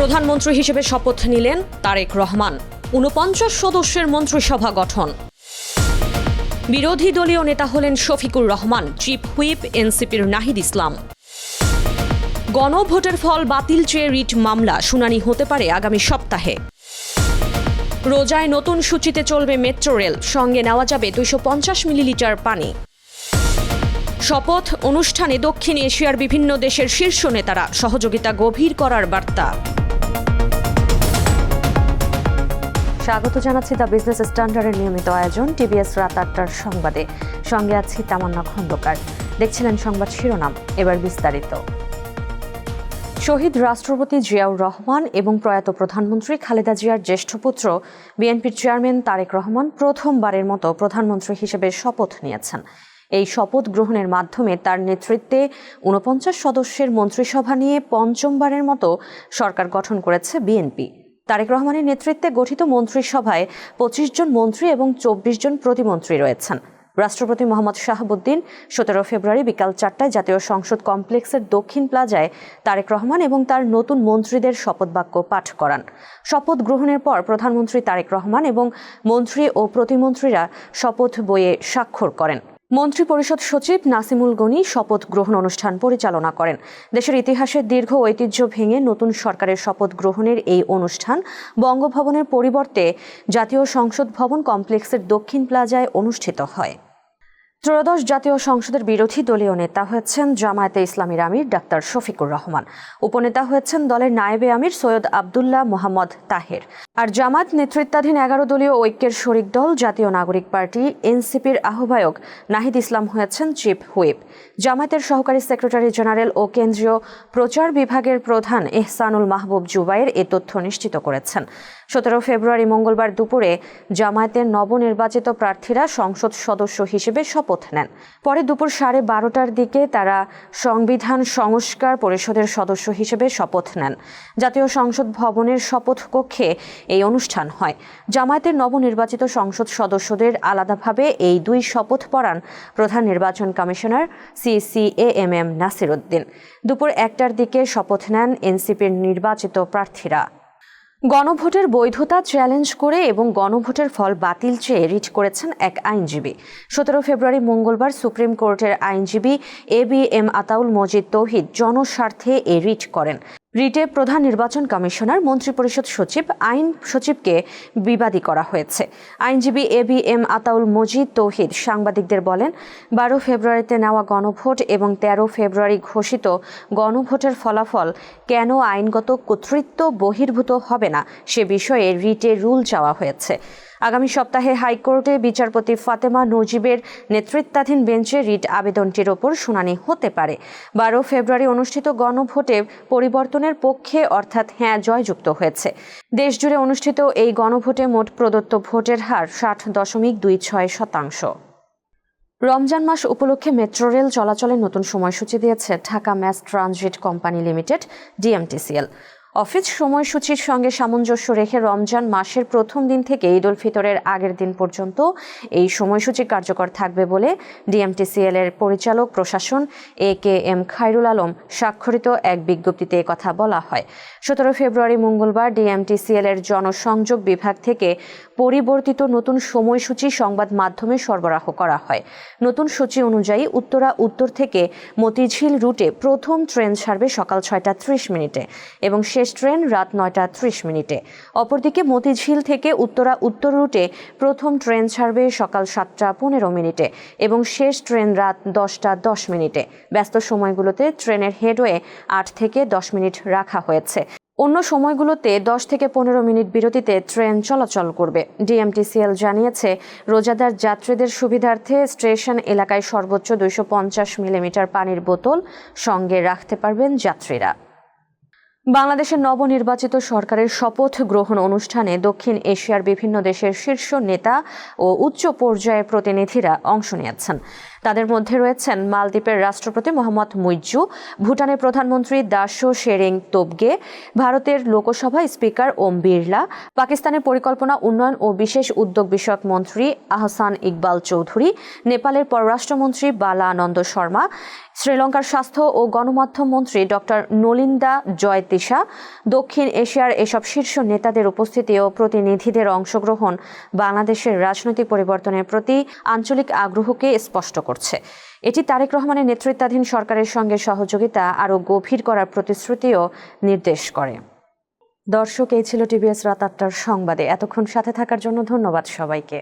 প্রধানমন্ত্রী হিসেবে শপথ নিলেন তারেক রহমান। ঊনপঞ্চাশ সদস্যের মন্ত্রিসভা গঠন। বিরোধী দলীয় নেতা হলেন শফিকুর রহমান, চিফ হুইপ, এনসিপির নাহিদ ইসলাম। গণভোটের ফল বাতিল চেয়ে রিট মামলা শুনানি হতে পারে আগামী সপ্তাহে। রোজায় নতুন সূচিতে চলবে মেট্রো রেল, সঙ্গে নেওয়া যাবে দুইশো পঞ্চাশ মিলিলিটার পানি। শপথ অনুষ্ঠানে দক্ষিণ এশিয়ার বিভিন্ন দেশের শীর্ষ নেতারা সহযোগিতা গভীর করার বার্তা। স্বাগত জানাচ্ছি দ্য বিজনেস স্ট্যান্ডার্ডের নিয়মিত আয়োজন টিবিএস রাত আটটার সংবাদে। সঙ্গে আছি তামান্না খন্দকার। দেখছিলেন সংবাদ শিরোনাম, এবার বিস্তারিত। শহীদ রাষ্ট্রপতি জিয়াউর রহমান এবং প্রয়াত প্রধানমন্ত্রী খালেদা জিয়ার জ্যেষ্ঠ পুত্র বিএনপির চেয়ারম্যান তারেক রহমান প্রথমবারের মতো প্রধানমন্ত্রী হিসেবে শপথ নিয়েছেন। এই শপথ গ্রহণের মাধ্যমে তার নেতৃত্বে ঊনপঞ্চাশ সদস্যের মন্ত্রিসভা নিয়ে পঞ্চমবারের মতো সরকার গঠন করেছে বিএনপি। তারেক রহমানের নেতৃত্বে গঠিত মন্ত্রিসভায় পঁচিশ জন মন্ত্রী এবং চব্বিশ জন প্রতিমন্ত্রী রয়েছেন। রাষ্ট্রপতি মোহাম্মদ শাহাবুদ্দিন সতেরো ফেব্রুয়ারি বিকাল চারটায় জাতীয় সংসদ কমপ্লেক্সের দক্ষিণ প্লাজায় তারেক রহমান এবং তার নতুন মন্ত্রীদের শপথ বাক্য পাঠ করান। শপথ গ্রহণের পর প্রধানমন্ত্রী তারেক রহমান এবং মন্ত্রী ও প্রতিমন্ত্রীরা শপথ বইয়ে স্বাক্ষর করেন। মন্ত্রী পরিষদ সচিব নাসিমুল গনি শপথ গ্রহণ অনুষ্ঠান পরিচালনা করেন। দেশের ইতিহাসের দীর্ঘ ঐতিহ্য ভেঙে নতুন সরকারের শপথ গ্রহণের এই অনুষ্ঠান বঙ্গভবনের পরিবর্তে জাতীয় সংসদ ভবন কমপ্লেক্সের দক্ষিণ প্লাজায় অনুষ্ঠিত হয়। ত্রয়োদশ জাতীয় সংসদের বিরোধী দলীয় নেতা হয়েছেন জামায়াতে ইসলামীর আমির ডাক্তার শফিকুর রহমান। উপনেতা হয়েছেন দলের নায়েবে আমির সৈয়দ আবদুল্লাহ মোহাম্মদ তাহের। আর জামাত নেতৃত্বাধীন এগারো দলীয় ঐক্যের শরিক দল জাতীয় নাগরিক পার্টি, এনসিপির আহ্বায়ক নাহিদ ইসলাম হয়েছেন চিফ হুইপ। জামায়াতের সহকারী সেক্রেটারি জেনারেল ও কেন্দ্রীয় প্রচার বিভাগের প্রধান এহসানুল মাহবুব জুবাইর এ তথ্য নিশ্চিত করেছেন। সতেরো ফেব্রুয়ারি মঙ্গলবার দুপুরে জামায়াতের নবনির্বাচিত প্রার্থীরা সংসদ সদস্য হিসেবে শপথ নেন। পরে দুপুর সাড়ে বারোটার দিকে তারা সংবিধান সংস্কার পরিষদের সদস্য হিসেবে শপথ নেন। জাতীয় সংসদ ভবনের শপথ কক্ষে এই অনুষ্ঠান হয়। জামায়াতের নবনির্বাচিত সংসদ সদস্যদের আলাদাভাবে এই দুই শপথ পড়ান প্রধান নির্বাচন কমিশনার সিসিএ এম এম নাসির উদ্দিন দুপুর একটার দিকে শপথ নেন এনসিপির নির্বাচিত প্রার্থীরা। গণভোটের বৈধতা চ্যালেঞ্জ করে এবং গণভোটের ফল বাতিল চেয়ে রিট করেছেন এক আইনজীবী। সতেরো ফেব্রুয়ারি মঙ্গলবার সুপ্রিম কোর্টের আইনজীবী A B M Ataul Majid Tauhid জনস্বার্থে এ রিট করেন। রিটে প্রধান নির্বাচন কমিশনার, মন্ত্রিপরিষদ সচিব, আইন সচিবকে বিবাদী করা হয়েছে। আইনজীবী A B M Ataul Majid Tauhid সাংবাদিকদের বলেন, বারো ফেব্রুয়ারিতে নেওয়া গণভোট এবং তেরো ফেব্রুয়ারি ঘোষিত গণভোটের ফলাফল কেন আইনগত কর্তৃত্ব বহির্ভূত হবে না সে বিষয়ে রিটে রুল চাওয়া হয়েছে। আগামী সপ্তাহে হাইকোর্টে বিচারপতি ফাতেমা নজিবের নেতৃত্বাধীন বেঞ্চে রিট আবেদনটির ওপর শুনানি হতে পারে। বারো ফেব্রুয়ারি অনুষ্ঠিত গণভোটে পরিবর্তনের পক্ষে অর্থাৎ হ্যাঁ জয়যুক্ত হয়েছে। দেশজুড়ে অনুষ্ঠিত এই গণভোটে মোট প্রদত্ত ভোটের হার ষাট দশমিক দুই ছয় শতাংশ। রমজান মাস উপলক্ষে মেট্রো রেল চলাচলের নতুন সময়সূচি দিয়েছে Dhaka mass transit company limited, DMTCL. Office সময়সূচির সঙ্গে সামঞ্জস্য রেখে রমজান মাসের প্রথম দিন থেকে ঈদ উল ফিতরের আগের দিন পর্যন্ত এই সময়সূচি কার্যকর থাকবে বলে ডিএমটিসিএল এর পরিচালক, প্রশাসন A K M Khairul Alam স্বাক্ষরিত এক বিজ্ঞপ্তিতে কথা বলা হয়। সতেরো ফেব্রুয়ারি মঙ্গলবার ডিএমটিসিএল এর জনসংযোগ বিভাগ থেকে পরিবর্তিত নতুন সময়সূচি সংবাদ মাধ্যমে সরবরাহ করা হয়। নতুন সূচি অনুযায়ী উত্তরা উত্তর থেকে মতিঝিল রুটে প্রথম ট্রেন ছাড়বে সকাল ছয়টা ত্রিশ মিনিটে এবং শেষ ট্রেন রাত নয়টা ত্রিশ মিনিটে। অপরদিকে মতিঝিল থেকে উত্তরা উত্তর রুটে প্রথম ট্রেন ছাড়বে সকাল সাতটা পনেরো মিনিটে এবং শেষ ট্রেন রাত দশটা দশ মিনিটে। ব্যস্ত সময়গুলোতে ট্রেনের হেডওয়ে আট থেকে দশ মিনিট রাখা হয়েছে। অন্য সময়গুলোতে দশ থেকে পনেরো মিনিট বিরতিতে ট্রেন চলাচল করবে। ডিএমটিসিএল জানিয়েছে, রোজাদার যাত্রীদের সুবিধার্থে স্টেশন এলাকায় সর্বোচ্চ দুইশো পঞ্চাশ মিলিমিটার পানির বোতল সঙ্গে রাখতে পারবেন যাত্রীরা। বাংলাদেশের নবনির্বাচিত সরকারের শপথ গ্রহণ অনুষ্ঠানে দক্ষিণ এশিয়ার বিভিন্ন দেশের শীর্ষ নেতা ও উচ্চ পর্যায়ের প্রতিনিধিরা অংশ নিয়েছেন। তাদের মধ্যে রয়েছেন মালদ্বীপের রাষ্ট্রপতি মোহাম্মদ মুইজু ভুটানের প্রধানমন্ত্রী দাসো শেরিং তোবগে, ভারতের লোকসভা স্পিকার ওম বিড়লা, পাকিস্তানের পরিকল্পনা উন্নয়ন ও বিশেষ উদ্যোগ বিষয়ক মন্ত্রী আহসান ইকবাল চৌধুরী, নেপালের পররাষ্ট্রমন্ত্রী বালা আনন্দ শর্মা, শ্রীলঙ্কার স্বাস্থ্য ও গণমাধ্যম মন্ত্রী ডক্টর নলিন্দা জয়তিশ দিশা দক্ষিণ এশিয়ার এসব শীর্ষ নেতাদের উপস্থিতি ও প্রতিনিধিদের অংশগ্রহণ বাংলাদেশের রাজনৈতিক পরিবর্তনের প্রতি আঞ্চলিক আগ্রহকে স্পষ্ট করছে। এটি তারেক রহমানের নেতৃত্বাধীন সরকারের সঙ্গে সহযোগিতা আরও গভীর করার প্রতিশ্রুতিও নির্দেশ করে। দর্শক, এই ছিল টিভিএস রাত আটটার সংবাদে। এতক্ষণ সাথে থাকার জন্য ধন্যবাদ সবাইকে।